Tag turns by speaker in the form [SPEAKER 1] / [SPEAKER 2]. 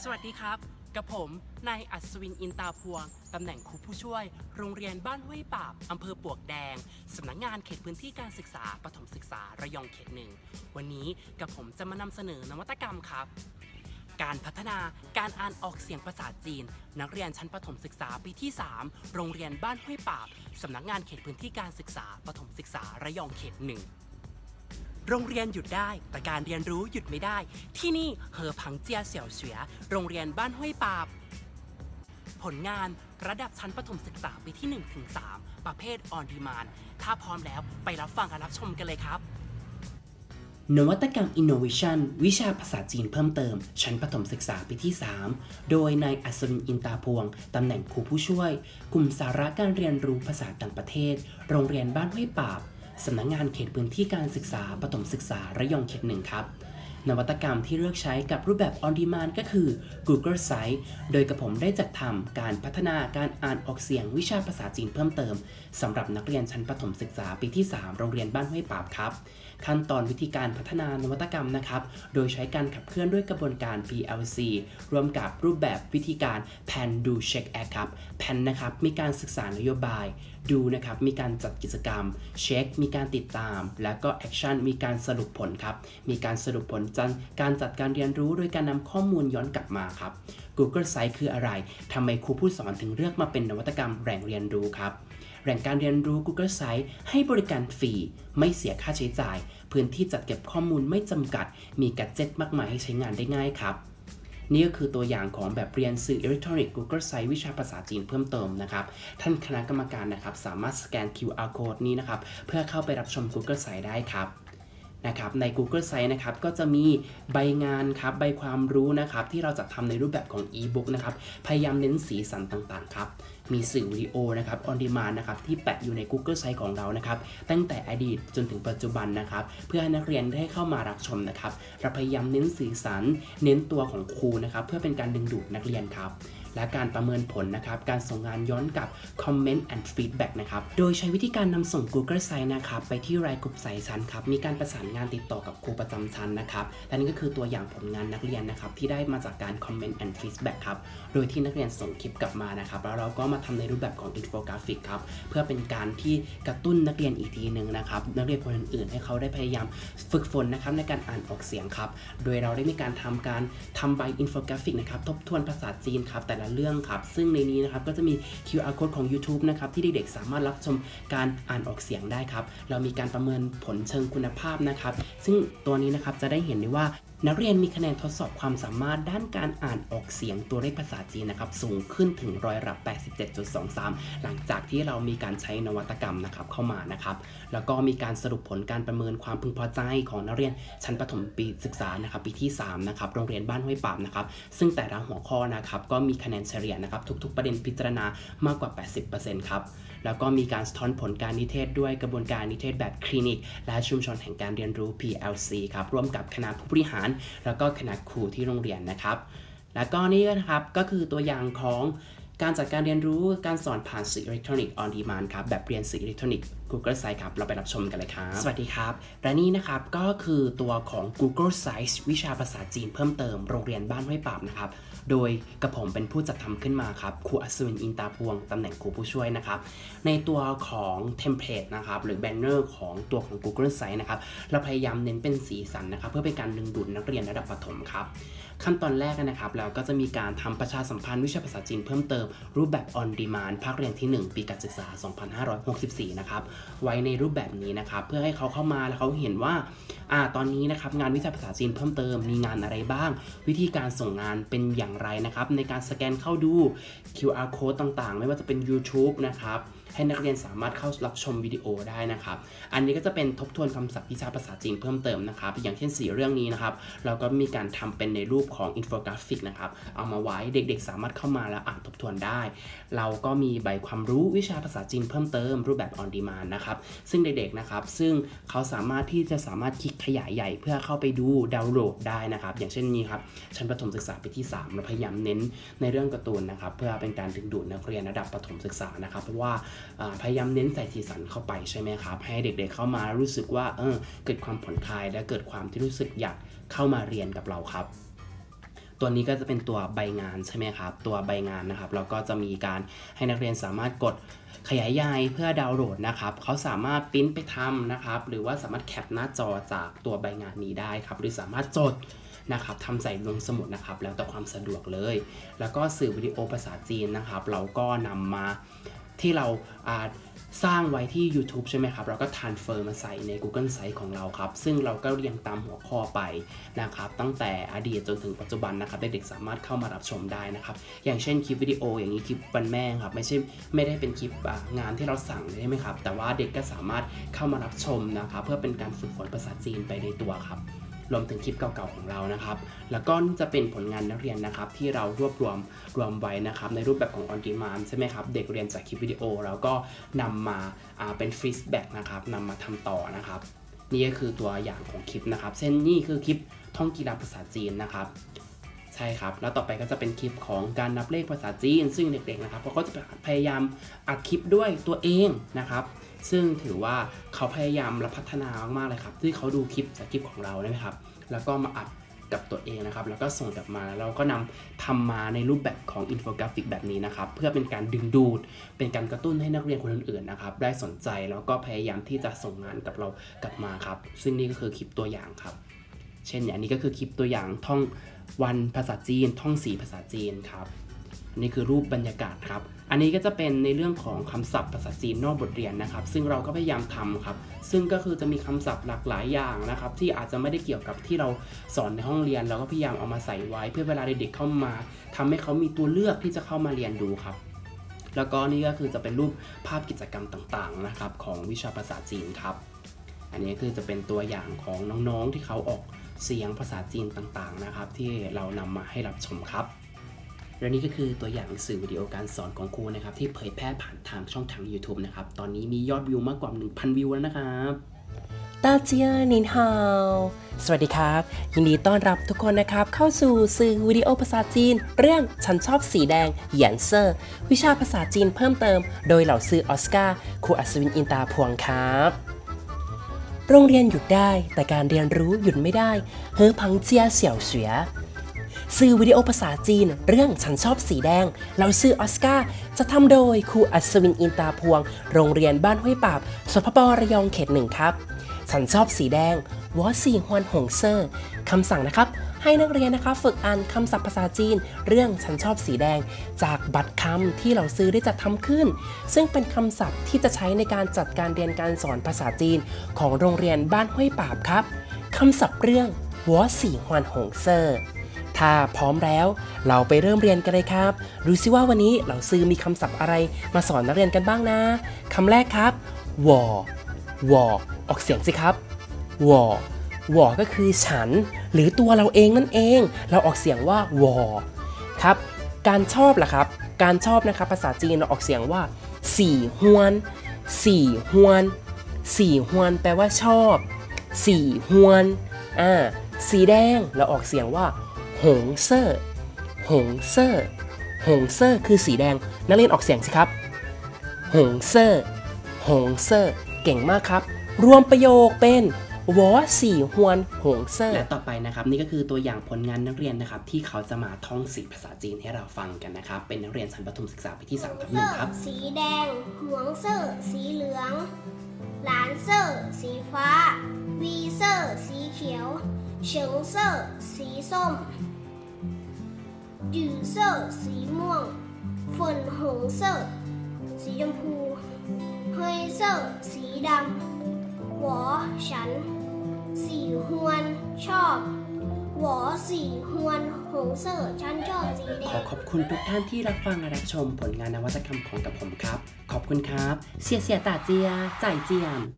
[SPEAKER 1] สวัสดีครับ กับผมนายอัศวินอินตาพวง ตำแหน่งครูผู้ช่วย โรงเรียนบ้านห้วยปาบอำเภอปวกแดง สำนักงานเขตพื้นที่การศึกษาปฐมศึกษาระยองเขตหนึ่ง วันนี้กับผมจะมานำเสนอนวัตกรรมครับ การพัฒนาการอ่านออกเสียงภาษาจีน นักเรียนชั้นประถมศึกษาปีที่ 3 โรงเรียนบ้านห้วยปาบสำนักงานเขตพื้นที่การศึกษาปฐมศึกษาระยองเขตหนึ่ง โรงเรียนหยุดได้ แต่การเรียนรู้หยุดไม่ได้ ที่นี่เหอผังเจียเสี่ยวเฉีย โรงเรียนบ้านห้วยปาบ ผลงานระดับชั้นประถมศึกษาปีที่1ถึง3ประเภทออนดีมานถ้าพร้อมแล้วไปรับฟังการรับชมกันเลยครับ นวัตกรรม Innovation วิชาภาษาจีนเพิ่มเติม ชั้นประถมศึกษาปีที่ 3 โดยนายอัศวินอินตาพวง ตำแหน่งครูผู้ช่วย กลุ่มสาระการเรียนรู้ภาษาต่างประเทศ โรงเรียนบ้านห้วยปาบ สำนักงงานเขตพื้นที่การศึกษาประถมศึกษาระยองเขตหนึ่งครับ นวัตกรรมที่เลือกใช้กับรูปแบบ on demand ก็คือ Google Site โดยกระผมได้จัดทำการพัฒนาการอ่านออกเสียงวิชาภาษาจีนเพิ่มเติมสำหรับนักเรียนชั้นประถมศึกษาปีที่ 3 โรงเรียนบ้านห้วยปาบครับ ขั้นตอนวิธีการพัฒนานวัตกรรมนะครับ โดยใช้การขับเคลื่อนด้วยกระบวนการ PLC รวมกับรูปแบบวิธีการ Pan Do Check Act ครับ Pan นะครับมีการศึกษานโยบาย ดูนะครับ มีการจัดกิจกรรม เช็ค มีการติดตาม แล้วก็ Action มีการสรุปผลครับ มีการสรุปผลจันการจัดการเรียนรู้โดยการนำข้อมูลย้อนกลับมาครับ Google Site คืออะไร ทำไมครูผู้สอนถึงเลือกมาเป็นนวัตกรรมแหล่งเรียนรู้ครับ แหล่งการเรียนรู้ Google Site ให้บริการฟรี ไม่เสียค่าใช้จ่าย พื้นที่จัดเก็บข้อมูลไม่จำกัด มีกัจเจ็ตมากมายให้ใช้งานได้ง่ายครับ นี่ก็คือตัวอย่างของแบบเรียนสื่ออิเล็กทรอนิกส์ Google Site วิชาภาษาจีนเพิ่มเติมนะครับ ท่านคณะกรรมการนะครับ สามารถสแกน QR code นี้นะครับ เพื่อเข้าไปรับชม Google Site ได้ครับ นะครับใน Google Site นะครับก็จะมีใบงานครับใบความรู้นะครับที่เราจะทำในรูปแบบของ e-book นะครับพยายามเน้นสีสันต่างๆครับมีสื่อวิดีโอนะครับ on demand นะครับที่แปะอยู่ใน Google Site ของเรานะครับตั้งแต่อดีตจนถึงปัจจุบันนะครับเพื่อให้นักเรียนได้เข้ามารับชมนะครับเราพยายามเน้นสีสัน เน้นตัวของครูนะครับเพื่อเป็นการดึงดูดนักเรียนครับ และการประเมินผลนะครับ การส่งงานย้อนกับ Comment and Feedback นะครับ โดยใช้วิธีการนำส่ง Google Sites นะครับ ไปที่รายกลุ่มสายชั้นครับ มีการประสานงานติดต่อกับครูประจำชั้นนะครับ และนี่ก็คือตัวอย่างผลงานนักเรียนนะครับ ที่ได้มาจากการ Comment and Feedback ครับ โดยที่นักเรียนส่งคลิปกลับมานะครับ แล้วเราก็มาทำในรูปแบบของ Infographic ครับ เพื่อเป็นการที่กระตุ้นนักเรียนอีกทีหนึ่งนะครับ นักเรียนคนอื่นๆ ให้เขาได้พยายามฝึกฝนนะครับในการอ่านออกเสียงครับ โดยเราได้มีการทำการทำใบอินโฟกราฟิกนะครับ ทบทวนภาษาจีนครับแต่ละเรื่องครับ ซึ่งในนี้นะครับก็จะมี QR code ของ YouTube นะครับที่เด็กๆสามารถรับชมการอ่านออกเสียงได้ครับ เรามีการประเมินผลเชิงคุณภาพนะครับ ซึ่งตัวนี้นะครับจะได้เห็นได้ว่า นักเรียนมีคะแนนทดสอบความสามารถด้านการอ่านออกเสียงตัวเลขภาษาจีนนะครับสูงขึ้นถึงร้อยละ87.23 หลังจากที่เรามีการใช้นวัตกรรมนะครับเข้ามานะครับ แล้วก็มีการสรุปผลการประเมินความพึงพอใจของนักเรียนชั้นประถมปีศึกษานะครับปีที่3นะครับโรงเรียนบ้านห้วยปาบนะครับซึ่งแต่ละหัวข้อนะครับก็มีคะแนนเฉลี่ยนะครับทุก ๆ ประเด็นพิจารณามากกว่า 80%ครับ แล้วก็มีการสะท้อนผลการนิเทศด้วยกระบวนการนิเทศแบบคลินิก และชุมชนแห่งการเรียนรู้ PLC ครับร่วมกับคณะผู้บริหาร แล้วก็คณะครูที่โรงเรียนนะครับ แล้วก็นี่นะครับก็คือตัวอย่างของการจัดการเรียนรู้การสอนผ่านสื่ออิเล็กทรอนิกส์ on demand ครับแบบเรียนสื่ออิเล็กทรอนิกส์ Google Sites ครับ เราไปรับชมกันเลยครับ สวัสดีครับ และนี่นะครับก็คือตัวของ Google Sites วิชาภาษาจีนเพิ่มเติมโรงเรียนบ้านห้วยปราบนะครับ โดยกระผมเป็นผู้จัดทำขึ้นมาครับครูอัศวินอินตาพวงตำแหน่งครูผู้ช่วยนะครับ ในตัวของเทมเพลตนะครับหรือแบนเนอร์ของตัวของ Google Site นะครับเราพยายามเน้นเป็นสีสันนะครับ เพื่อเป็นการดึงดูดนักเรียนระดับประถมครับ ขั้นตอนแรกนะครับเราก็จะมีการทำประชาสัมพันธ์วิชาภาษาจีนเพิ่มเติม รูปแบบ on demand ภาคเรียนที่ 1 ปีการศึกษา 2564 นะครับไว้ในรูปแบบนี้นะครับเพื่อให้เขาเข้ามาแล้วเขาเห็นว่าอ่าตอนนี้นะครับงานวิชาภาษาจีนเพิ่มเติมมีงานอะไรบ้าง วิธีการส่งงานเป็นอย่างไรนะครับในการสแกนเข้าดู QR code ต่างๆ ไม่ว่าจะเป็น YouTube นะครับ ให้นักเรียนสามารถเข้ารับชมวิดีโอได้นะครับ อันนี้ก็จะเป็นทบทวนคำศัพท์วิชาภาษาจีนเพิ่มเติมนะครับ อย่างเช่น 4 เรื่องนี้นะครับ เราก็มีการทำเป็นในรูปของอินโฟกราฟิกนะครับ เอามาไว้เด็กๆ สามารถเข้ามาแล้วอ่านทบทวนได้ เราก็มีใบความรู้วิชาภาษาจีนเพิ่มเติม รูปแบบ on demand นะครับ ซึ่งเด็กๆนะครับ ซึ่งเขาสามารถที่จะสามารถคลิกขยายใหญ่เพื่อเข้าไปดูดาวน์โหลดได้นะครับ อย่างเช่นนี้ครับ ชั้นประถมศึกษาปีที่3เราพยายามเน้นในเรื่องการ์ตูนนะครับ เพื่อเป็นการดึงดูดนักเรียนระดับประถมศึกษานะครับ เพราะว่าพยายามเน้นใส่สีสันเข้าไปใช่ไหมครับ ให้เด็กๆเข้ามารู้สึกว่าเออเกิดความผ่อนคลายและเกิดความที่รู้สึกอยากเข้ามาเรียนกับเราครับ ตัวนี้ก็จะเป็นตัวใบงานใช่ไหมครับ ตัวใบงานนะครับแล้วก็จะมีการให้นักเรียนสามารถกดขยายใหญ่เพื่อดาวน์โหลดนะครับเขาสามารถปริ้นไปทำนะครับ หรือว่าสามารถแคปหน้าจอจากตัวใบงานนี้ได้ครับ หรือสามารถจดนะครับทำใส่ลงสมุดนะครับ แล้วแต่ความสะดวกเลย แล้วก็สื่อวิดีโอภาษาจีนนะครับ เราก็นำมา ที่เราสร้างไว้ที่ YouTube ใช่ไหมครับ เราก็ transfer มาใส่ใน Google Site ของเราครับ ซึ่งเราก็เรียงตามหัวข้อไปนะครับ ตั้งแต่อดีตจนถึงปัจจุบันนะครับ เด็กๆสามารถเข้ามารับชมได้นะครับ อย่างเช่นคลิปวิดีโออย่างนี้คลิปวันแม่ครับ ไม่ใช่ไม่ได้เป็นคลิปงานที่เราสั่งใช่ไหมครับ แต่ว่าเด็กก็สามารถเข้ามารับชมนะครับ เพื่อเป็นการฝึกฝนภาษาจีนไปในตัวครับ รวมถึงคลิปเก่าๆของเรานะครับ แล้วก็จะเป็นผลงานนักเรียนนะครับ ที่เรารวบรวมรวมไว้นะครับ ในรูปแบบของ on demand ใช่ไหมครับ เด็กเรียนจากคลิปวิดีโอ แล้วก็นำมาอ่าเป็น feedback นะครับนำมาทำต่อนะครับ นี่ก็คือตัวอย่างของคลิปนะครับ เช่นนี่คือคลิปท่องกีฬาภาษาจีนนะครับใช่ครับ แล้วต่อไปก็จะเป็นคลิปของการนับเลขภาษาจีน ซึ่งเด็กๆนะครับเขาก็จะพยายามอัดคลิปด้วยตัวเองนะครับ ซึ่งถือว่าเขาพยายามและพัฒนามากๆเลยครับที่เขาดูคลิปจากคลิปของเรานะครับ แล้วก็มาอัดกับตัวเองนะครับ แล้วก็ส่งกลับมาแล้วก็นำทำมาในรูปแบบของอินโฟกราฟิกแบบนี้นะครับ เพื่อเป็นการดึงดูด เป็นการกระตุ้นให้นักเรียนคนอื่นๆนะครับ ได้สนใจแล้วก็พยายามที่จะส่งงานกับเรากลับมาครับ ซึ่งนี่ก็คือคลิปตัวอย่างครับ เช่นอย่างนี้ก็คือคลิปตัวอย่างท่องวันภาษาจีน ท่องสีภาษาจีนครับ นี่คือรูปบรรยากาศครับ อันนี้ก็จะเป็นในเรื่องของคำศัพท์ภาษาจีนนอกบทเรียนนะครับ ซึ่งเราก็พยายามทำครับ ซึ่งก็คือจะมีคำศัพท์หลากหลายอย่างนะครับ ที่อาจจะไม่ได้เกี่ยวกับที่เราสอนในห้องเรียน เราก็พยายามเอามาใส่ไว้ เพื่อเวลาเด็กๆเข้ามาทำให้เขามีตัวเลือกที่จะเข้ามาเรียนดูครับ แล้วก็นี่ก็คือจะเป็นรูปภาพกิจกรรมต่างๆนะครับของวิชาภาษาจีนครับ อันนี้คือจะเป็นตัวอย่างของน้องๆที่เขาออกเสียงภาษาจีนต่างๆนะครับ ที่เรานำมาให้รับชมครับ และนี่ก็คือตัวอย่างสื่อวิดีโอการสอนของครูนะครับที่เผยแพร่ผ่านทางช่องทาง YouTube นะครับ ตอนนี้มียอดวิวมากกว่า 1,000 วิวแล้วนะครับ
[SPEAKER 2] ตาเจียนินฮาวสวัสดีครับ ยินดีต้อนรับทุกคนนะครับ เข้าสู่สื่อวิดีโอภาษาจีน เรื่องฉันชอบสีแดงเหยียนเซอร์ วิชาภาษาจีนเพิ่มเติม โดยเหล่าซื้อออสการ์ครูอัศวินอินตาพวงครับโรงเรียนหยุดได้แต่การเรียนรู้หยุดไม่ได้เฮอพังเจียเสี่ยวเสีย สื่อวิดีโอภาษาจีน เรื่องฉันชอบสีแดง เราซื้อออสการ์จะทำโดยครูอัศวินอินตาพวง โรงเรียนบ้านห้วยปราบสพประยองเขตหนึ่งครับ ฉันชอบสีแดงวอสีฮวนหงเซอร์คำสั่งนะครับ ให้นักเรียนนะคะฝึกอ่านคำศัพท์ภาษาจีน เรื่องฉันชอบสีแดง จากบัตรคำที่เราซื้อได้จัดทำขึ้น ซึ่งเป็นคำศัพท์ที่จะใช้ในการจัดการเรียนการสอนภาษาจีน ของโรงเรียนบ้านห้วยปาบครับคำศัพท์เรื่องวอสีฮวนหงเซอร์ ถ้าพร้อมแล้วเราไปเริ่มเรียนกันเลยครับ ดูซิว่าวันนี้เราซื้อมีคำศัพท์อะไรมาสอนนักเรียนกันบ้างนะคำแรกครับวอวอออกเสียงสิครับวอวอก็คือฉัน หรือตัวเราเองนั่นเอง เราออกเสียงว่าวอครับ การชอบล่ะครับ การชอบนะครับภาษาจีนเราออกเสียงว่าสี่ฮวนสี่ฮวนสี่ฮวนแปลว่าชอบสี่ฮวนอ่าสีแดงเราออกเสียงว่า หงเซอร์หงเซอร์หงเซอร์คือสีแดง นักเรียนออกเสียงสิครับหงเซอร์หงเซอร์เก่งมากครับ รวมประโยคเป็นวอสี่ฮวนหงเซอร์
[SPEAKER 1] และต่อไปนะครับ นี่ก็คือตัวอย่างผลงานนักเรียนนะครับ ที่เขาจะมาท่องสีภาษาจีนให้เราฟังกันนะครับ เป็นนักเรียนชั้นประถมศึกษาปีที่3ทับหนึ่งครับ
[SPEAKER 3] สีแดงหวงเซอร์สีเหลือง หลานเซอร์สีฟ้า วีเซอร์สีเขียวเฉิงเซอร์สีส้ม จือเซอร์สีม่วง ฝนหงเซอร์สีชมพูเฮยเซอร์สีดำหวอฉัน สีฮวนชอบหวอสีฮวนหงเซอร์ฉันชอบสีแด
[SPEAKER 1] ขอขอบคุณทุกท่านที่รับฟังและรับชมผลงานนวัตกรรมของกับผมครับ ขอบคุณครับ เสียเสียตาเจีย จ่ายเจียน